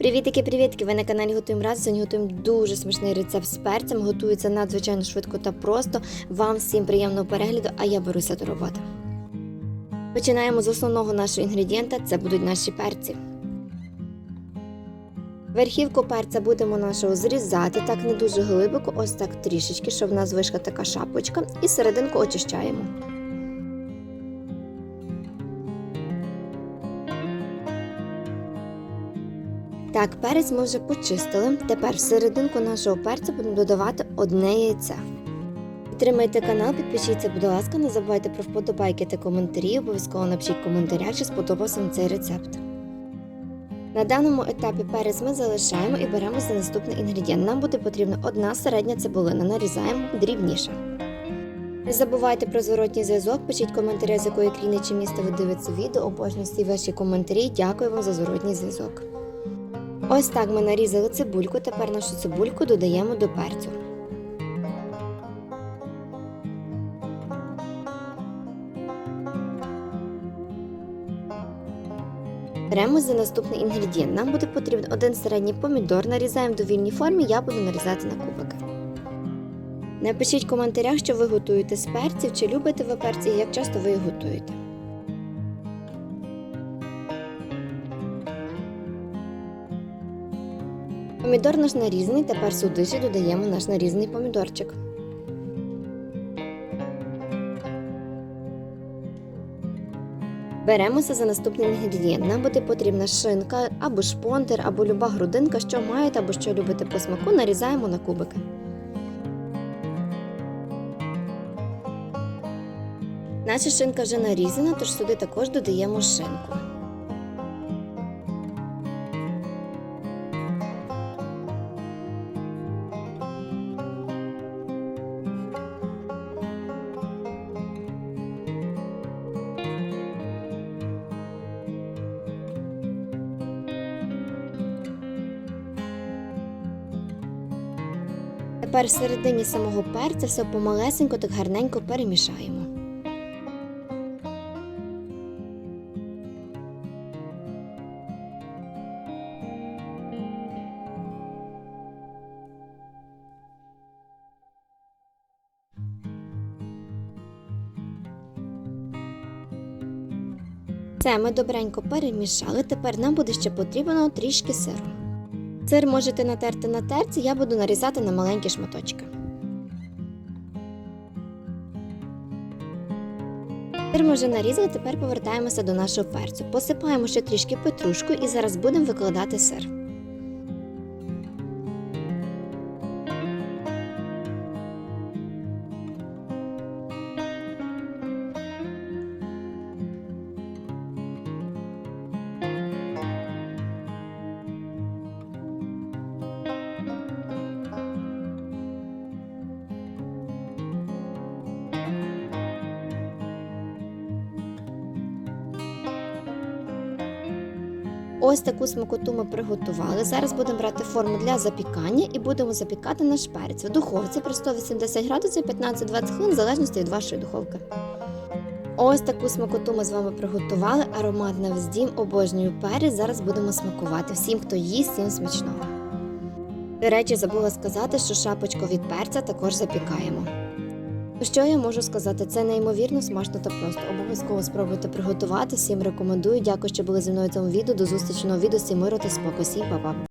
Привітики, привітки! Ви на каналі Готуємо раз. Сьогодні готуємо дуже смачний рецепт з перцем. Готується надзвичайно швидко та просто. Вам всім приємного перегляду, а я беруся до роботи. Починаємо з основного нашого інгредієнта це будуть наші перці. Верхівку перця будемо нашого зрізати, так не дуже глибоко, ось так трішечки, щоб в нас вийшла така шапочка, і серединку очищаємо. Так, перець ми вже почистили. Тепер в серединку нашого перцю будемо додавати одне яйце. Підтримайте канал, підпишіться, будь ласка, не забувайте про вподобайки та коментарі. Обов'язково напишіть в коментарях, чи сподобався вам цей рецепт. На даному етапі перець ми залишаємо і беремо за наступний інгредієнт. Нам буде потрібна одна середня цибулина, нарізаємо дрібніше. Не забувайте про зворотній зв'язок, пишіть коментарі, з якої країни чи міста ви дивитеся відео. Обожнюю всі ваші коментарі. Дякую вам за зворотній зв'язок. Ось так ми нарізали цибульку. Тепер нашу цибульку додаємо до перцю. Беремо за наступний інгредієнт. Нам буде потрібен один середній помідор, нарізаємо в довільній формі, я буду нарізати на кубики. Напишіть в коментарях, що ви готуєте з перців, чи любите ви перці і як часто ви їх готуєте. Помідор наш нарізаний, тепер сюди ж додаємо наш нарізаний помідорчик. Беремося за наступний інгредієнт. Нам буде потрібна шинка або шпонтер, або люба грудинка, що маєте або що любите по смаку, нарізаємо на кубики. Наша шинка вже нарізана, тож сюди також додаємо шинку. Тепер всередині самого перця все помалесенько так гарненько перемішаємо. Це ми добренько перемішали. Тепер нам буде ще потрібно трішки сиру. Сир можете натерти на терці, я буду нарізати на маленькі шматочки. Сир ми вже нарізали, тепер повертаємося до нашого перцю. Посипаємо ще трішки петрушку і зараз будемо викладати сир. Ось таку смакоту ми приготували. Зараз будемо брати форму для запікання і будемо запікати наш перець в духовці при 180 градусів 15-20 хвилин, в залежності від вашої духовки. Ось таку смакоту ми з вами приготували. Аромат на весь дім, обожнюю перець. Зараз будемо смакувати. Всім, хто їсть, всім смачного. До речі, забула сказати, що шапочку від перця також запікаємо. Що я можу сказати? Це неймовірно смачно та просто. Обов'язково спробуйте приготувати. Всім рекомендую. Дякую, що були зі мною в цьому відео. До зустрічного відео. Всім миру та спокою. Всім па-па.